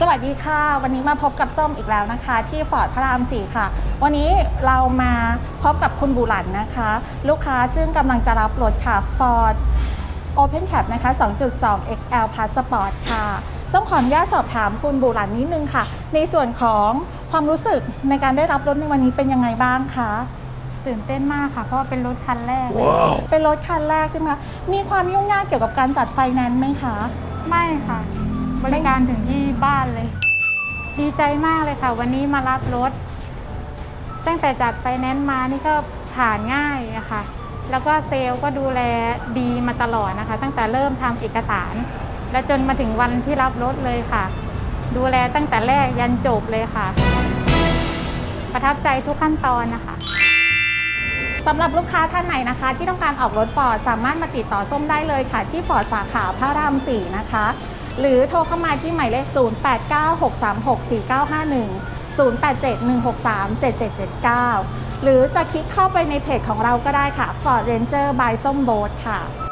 สวัสดีค่ะ วันนี้มาพบกับส้มอีกแล้วนะคะ ที่ฟอร์ดพระราม4ค่ะ วันนี้เรามาพบกับคุณบุหลันนะคะ ลูกค้าซึ่งกำลังจะรับรถค่ะ Ford Open Cap นะคะ 2.2 XL Passport ค่ะ ส้มขออนุญาตสอบถามคุณบุหลันนิดนึงค่ะ ในส่วนของความรู้สึกในการได้รับรถในวันนี้เป็นยังไงบ้างคะตื่นเต้นมากค่ะ เพราะว่าเป็นรถคันแรกเลยเป็นรถคันแรกใช่ไหมคะมีความยุ่งยากเกี่ยวกับการจัดไฟแนนซ์ไหมคะ ไม่ค่ะ บริการถึงที่บ้านเลย ดีใจมากเลยค่ะ วันนี้มารับรถ ตั้งแต่จัดไฟแนนซ์มานี่ก็ผ่านง่ายอะค่ะ แล้วก็เซลล์ก็ดูแลดีมาตลอดนะคะ ตั้งแต่เริ่มทำเอกสาร และจนมาถึงวันที่รับรถเลยค่ะ ดูแลตั้งแต่แรกยันจบเลยค่ะ ประทับใจทุกขั้นตอนนะคะสำหรับลูกค้าท่านไหนนะคะ ที่ต้องการออกรถฟอร์ดสามารถมาติดต่อส้มได้เลยค่ะ ที่ฟอร์ดสาขาพระราม4นะคะ หรือโทรเข้ามาที่หมายเลข 0896364951 0871637779 หรือจะคลิกเข้าไปในเพจของเราก็ได้ค่ะ Ford Ranger by ส้มโบทค่ะ